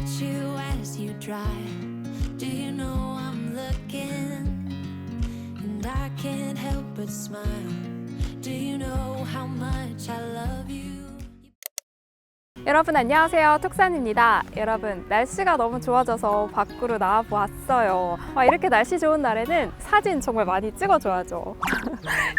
watch you as you drive. Do you know I'm looking? And I can't help but smile. Do you know how much I love you? 여러분 안녕하세요 톡산입니다 여러분 날씨가 너무 좋아져서 밖으로 나와 보았어요 아, 이렇게 날씨 좋은 날에는 사진 정말 많이 찍어줘야죠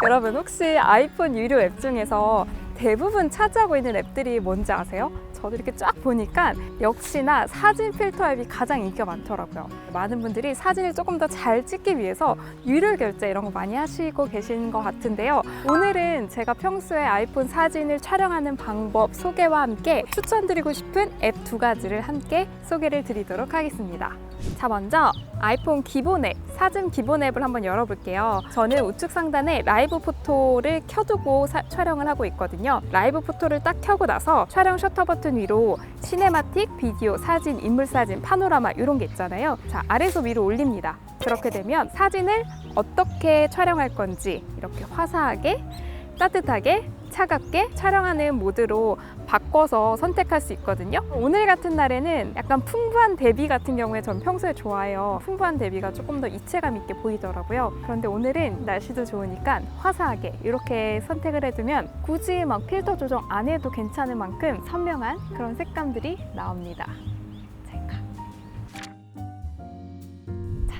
여러분 혹시 아이폰 유료 앱 중에서 대부분 차지하고 있는 앱들이 뭔지 아세요? 저도 이렇게 쫙 보니까 역시나 사진 필터 앱이 가장 인기가 많더라고요. 많은 분들이 사진을 조금 더 잘 찍기 위해서 유료 결제 이런 거 많이 하시고 계신 것 같은데요. 오늘은 제가 평소에 아이폰 사진을 촬영하는 방법 소개와 함께 추천드리고 싶은 앱 두 가지를 함께 소개를 드리도록 하겠습니다. 자, 먼저 아이폰 기본 앱, 사진 기본 앱을 한번 열어볼게요. 저는 우측 상단에 라이브 포토를 켜두고 사- 촬영을 하고 있거든요. 라이브 포토를 딱 켜고 나서 촬영 셔터 버튼 위로 시네마틱, 비디오, 사진, 인물 사진, 파노라마 이런 게 있잖아요. 자, 아래에서 위로 올립니다. 그렇게 되면 사진을 어떻게 촬영할 건지 이렇게 화사하게, 따뜻하게, 차갑게 촬영하는 모드로 바꿔서 선택할 수 있거든요. 오늘 같은 날에는 약간 풍부한 대비 같은 경우에 전 평소에 좋아해요. 풍부한 대비가 조금 더 이체감 있게 보이더라고요. 그런데 오늘은 날씨도 좋으니까 화사하게 이렇게 선택을 해두면 굳이 막 필터 조정 안 해도 괜찮은 만큼 선명한 그런 색감들이 나옵니다.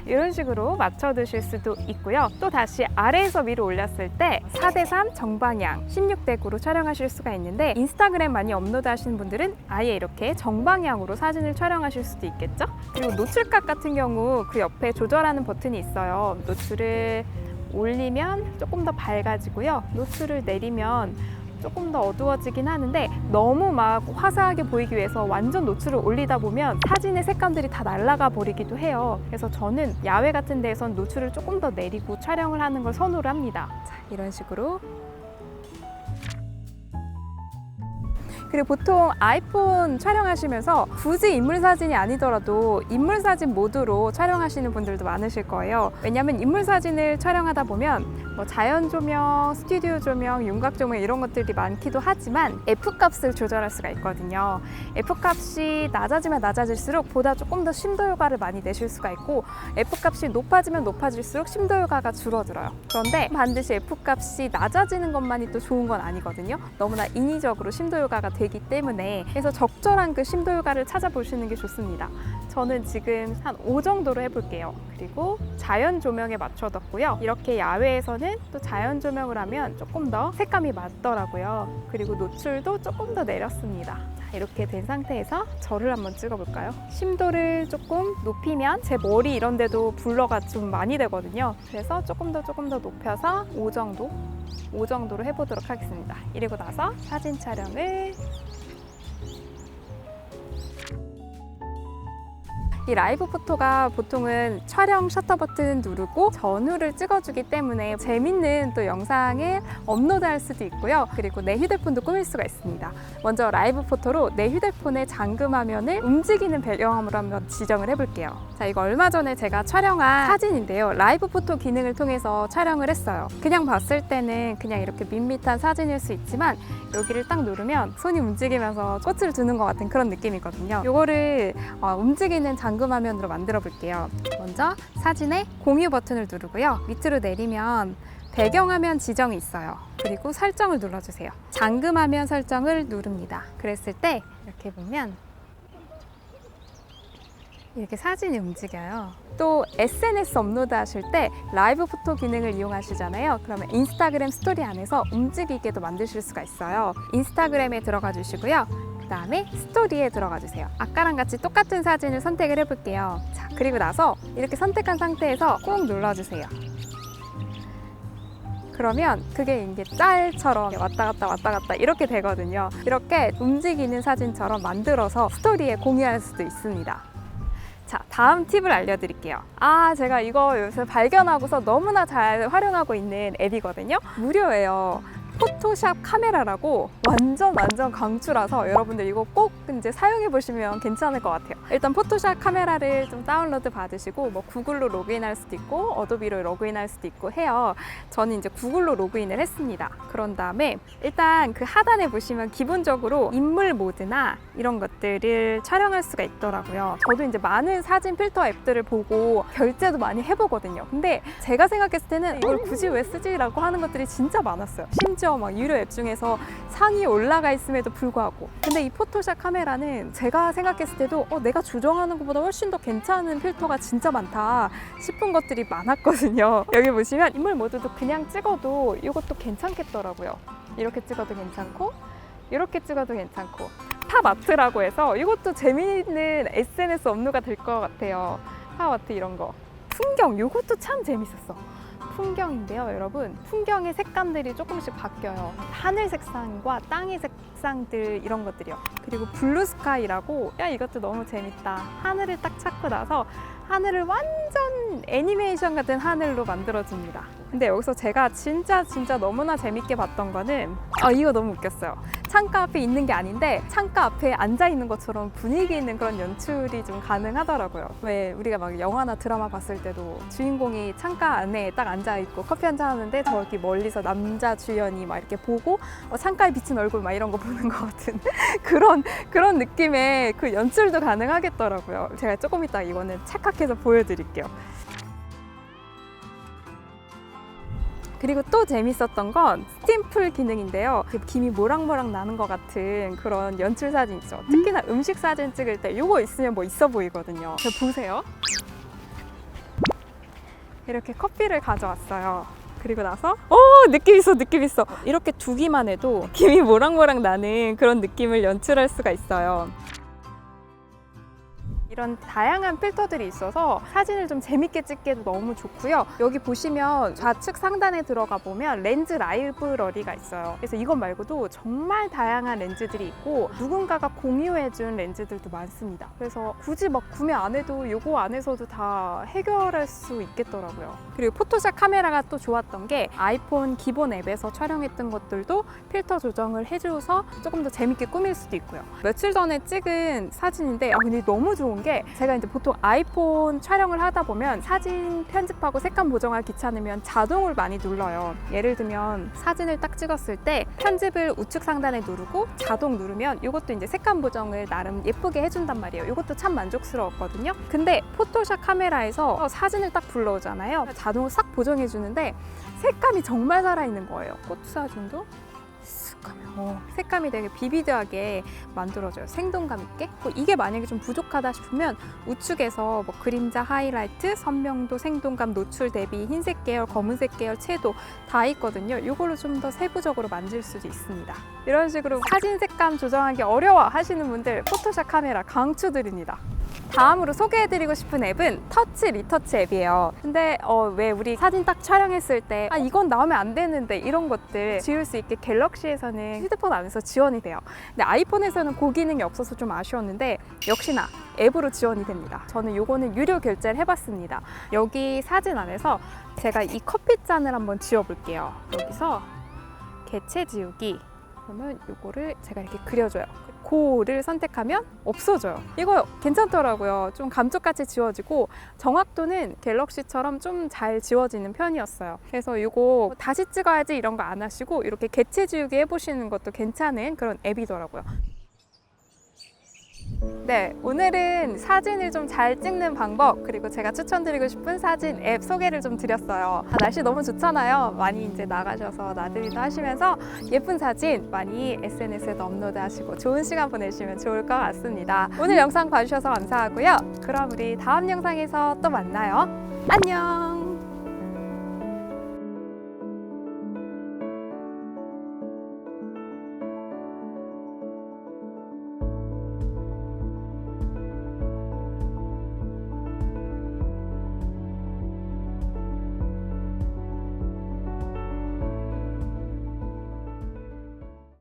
이런 식으로 맞춰두실 수도 있고요. 또 다시 아래에서 위로 올렸을 때 4대3 정방향 16대 9로 촬영하실 수가 있는데 인스타그램 많이 업로드 하시는 분들은 아예 이렇게 정방향으로 사진을 촬영하실 수도 있겠죠? 그리고 노출각 같은 경우 그 옆에 조절하는 버튼이 있어요. 노출을 올리면 조금 더 밝아지고요. 노출을 내리면 조금 더 어두워지긴 하는데 너무 막 화사하게 보이기 위해서 완전 노출을 올리다 보면 사진의 색감들이 다 날아가 버리기도 해요. 그래서 저는 야외 같은 데에선 노출을 조금 더 내리고 촬영을 하는 걸 선호를 합니다. 자, 이런 식으로 그리고 보통 아이폰 촬영하시면서 굳이 인물 사진이 아니더라도 인물 사진 모드로 촬영하시는 분들도 많으실 거예요. 왜냐하면 인물 사진을 촬영하다 보면 뭐 자연 조명, 스튜디오 조명, 윤곽 조명 이런 것들이 많기도 하지만 F 값을 조절할 수가 있거든요. F 값이 낮아지면 낮아질수록 보다 조금 더 심도 효과를 많이 내실 수가 있고 F 값이 높아지면 높아질수록 심도 효과가 줄어들어요. 그런데 반드시 F 값이 낮아지는 것만이 또 좋은 건 아니거든요. 너무나 인위적으로 심도 효과가 되기 때문에 그래서 적절한 그 심도 효과를 찾아보시는 게 좋습니다. 저는 지금 한 5 정도로 해볼게요. 그리고 자연 조명에 맞춰뒀고요. 이렇게 야외에서는 또 자연 조명을 하면 조금 더 색감이 맞더라고요. 그리고 노출도 조금 더 내렸습니다. 자, 이렇게 된 상태에서 저를 한번 찍어볼까요? 심도를 조금 높이면 제 머리 이런 데도 블러가 좀 많이 되거든요. 그래서 조금 더 조금 더 높여서 5 정도 5 정도로 해보도록 하겠습니다. 이러고 나서 사진 촬영을 이 라이브 포토가 보통은 촬영 셔터 버튼 누르고 전후를 찍어주기 때문에 재밌는 또 영상을 업로드할 수도 있고요. 그리고 내 휴대폰도 꾸밀 수가 있습니다. 먼저 라이브 포토로 내 휴대폰의 잠금 화면을 움직이는 배경화면으로 한번 지정을 해볼게요. 자, 이거 얼마 전에 제가 촬영한 사진인데요. 라이브 포토 기능을 통해서 촬영을 했어요. 그냥 봤을 때는 그냥 이렇게 밋밋한 사진일 수 있지만 여기를 딱 누르면 손이 움직이면서 꽃을 두는 것 같은 그런 느낌이거든요. 이거를 어, 움직이는 잠금 화면으로 만들어 볼게요. 먼저 사진에 공유 버튼을 누르고요. 밑으로 내리면 배경화면 지정이 있어요. 그리고 설정을 눌러주세요. 잠금화면 설정을 누릅니다. 그랬을 때 이렇게 보면 이렇게 사진이 움직여요. 또 SNS 업로드 하실 때 라이브 포토 기능을 이용하시잖아요. 그러면 인스타그램 스토리 안에서 움직이게도 만드실 수가 있어요. 인스타그램에 들어가 주시고요. 그 다음에 스토리에 들어가 주세요. 아까랑 같이 똑같은 사진을 선택을 해볼게요. 자, 그리고 나서 이렇게 선택한 상태에서 꾹 눌러주세요. 그러면 그게 이게 짤처럼 왔다 갔다 왔다 갔다 이렇게 되거든요. 이렇게 움직이는 사진처럼 만들어서 스토리에 공유할 수도 있습니다. 자, 다음 팁을 알려드릴게요. 아, 제가 이거 요새 발견하고서 너무나 잘 활용하고 있는 앱이거든요. 무료예요. 포토샵 카메라라고 완전 완전 강추라서 여러분들 이거 꼭 이제 사용해 보시면 괜찮을 것 같아요. 일단 포토샵 카메라를 좀 다운로드 받으시고 뭐 구글로 로그인할 수도 있고 어도비로 로그인할 수도 있고 해요. 저는 이제 구글로 로그인을 했습니다. 그런 다음에 일단 그 하단에 보시면 기본적으로 인물 모드나 이런 것들을 촬영할 수가 있더라고요. 저도 이제 많은 사진 필터 앱들을 보고 결제도 많이 해보거든요. 근데 제가 생각했을 때는 이걸 굳이 왜 쓰지라고 하는 것들이 진짜 많았어요. 심지어 막 유료 앱 중에서 상위 올라가 있음에도 불구하고. 근데 이 포토샵 카메라는 제가 생각했을 때도 어, 내가 조정하는 것보다 훨씬 더 괜찮은 필터가 진짜 많다 싶은 것들이 많았거든요. 여기 보시면 인물 모드도 그냥 찍어도 이것도 괜찮겠더라고요. 이렇게 찍어도 괜찮고 이렇게 찍어도 괜찮고 탑 아트라고 해서 이것도 재미있는 SNS 업무가 될 것 같아요. 탑 아트 이런 거. 풍경 이것도 참 재밌었어. 풍경인데요, 여러분. 풍경의 색감들이 조금씩 바뀌어요. 하늘 색상과 땅의 색상들 이런 것들이요. 그리고 블루 스카이라고 야 이것도 너무 재밌다. 하늘을 딱 찾고 나서 하늘을 완전 애니메이션 같은 하늘로 만들어줍니다. 근데 여기서 제가 진짜 진짜 너무나 재밌게 봤던 거는 아 이거 너무 웃겼어요. 창가 앞에 있는 게 아닌데 창가 앞에 앉아 있는 것처럼 분위기 있는 그런 연출이 좀 가능하더라고요. 왜 우리가 막 영화나 드라마 봤을 때도 주인공이 창가 안에 딱 앉아 있고 커피 한 잔 하는데 저기 멀리서 남자 주연이 막 이렇게 보고 어, 창가에 비친 얼굴 막 이런 거 보는 것 같은 그런 그런 느낌의 그 연출도 가능하겠더라고요. 제가 조금 이따 이거는 착각해서 보여드릴게요. 그리고 또 재밌었던 건 스팀풀 기능인데요. 그 김이 모락모락 나는 것 같은 그런 연출 사진 있죠. 특히나 음식 사진 찍을 때 이거 있으면 뭐 있어 보이거든요. 저 보세요. 이렇게 커피를 가져왔어요. 그리고 나서 오 느낌 있어 느낌 있어 이렇게 두기만 해도 김이 모락모락 나는 그런 느낌을 연출할 수가 있어요. 이런 다양한 필터들이 있어서 사진을 좀 재밌게 찍기도 너무 좋고요. 여기 보시면 좌측 상단에 들어가 보면 렌즈 라이브러리가 있어요. 그래서 이것 말고도 정말 다양한 렌즈들이 있고 누군가가 공유해준 렌즈들도 많습니다. 그래서 굳이 막 구매 안 해도 이거 안에서도 다 해결할 수 있겠더라고요. 그리고 포토샵 카메라가 또 좋았던 게 아이폰 기본 앱에서 촬영했던 것들도 필터 조정을 해줘서 조금 더 재밌게 꾸밀 수도 있고요. 며칠 전에 찍은 사진인데 아 근데 너무 좋은 게 제가 이제 보통 아이폰 촬영을 하다 보면 사진 편집하고 색감 보정하기 귀찮으면 자동을 많이 눌러요. 예를 들면 사진을 딱 찍었을 때 편집을 우측 상단에 누르고 자동 누르면 이것도 이제 색감 보정을 나름 예쁘게 해준단 말이에요. 이것도 참 만족스러웠거든요. 근데 포토샵 카메라에서 사진을 딱 불러오잖아요. 자동으로 싹 보정해 주는데 색감이 정말 살아있는 거예요. 꽃 사진도 쓱 하면 어, 색감이 되게 비비드하게 만들어져요. 생동감 있게. 뭐 이게 만약에 좀 부족하다 싶으면 우측에서 뭐 그림자 하이라이트, 선명도, 생동감, 노출 대비, 흰색 계열, 검은색 계열, 채도 다 있거든요. 이걸로 좀 더 세부적으로 만질 수도 있습니다. 이런 식으로 사진 색감 조정하기 어려워 하시는 분들 포토샵 카메라 강추드립니다. 다음으로 소개해드리고 싶은 앱은 터치 리터치 앱이에요. 근데 어, 왜 우리 사진 딱 촬영했을 때 아, 이건 나오면 안 되는데 이런 것들 지울 수 있게 갤럭시에서는 휴대폰 안에서 지원이 돼요. 근데 아이폰에서는 그 기능이 없어서 좀 아쉬웠는데 역시나 앱으로 지원이 됩니다. 저는 요거는 유료 결제를 해봤습니다. 여기 사진 안에서 제가 이 커피잔을 한번 지워볼게요. 여기서 개체 지우기 그러면 요거를 제가 이렇게 그려줘요. 고를 선택하면 없어져요. 이거 괜찮더라고요. 좀 감쪽같이 지워지고 정확도는 갤럭시처럼 좀 잘 지워지는 편이었어요. 그래서 이거 다시 찍어야지 이런 거 안 하시고 이렇게 개체 지우기 해보시는 것도 괜찮은 그런 앱이더라고요. 네, 오늘은 사진을 좀 잘 찍는 방법 그리고 제가 추천드리고 싶은 사진 앱 소개를 좀 드렸어요. 아, 날씨 너무 좋잖아요. 많이 이제 나가셔서 나들이도 하시면서 예쁜 사진 많이 SNS에도 업로드하시고 좋은 시간 보내시면 좋을 것 같습니다. 오늘 영상 봐주셔서 감사하고요. 그럼 우리 다음 영상에서 또 만나요. 안녕.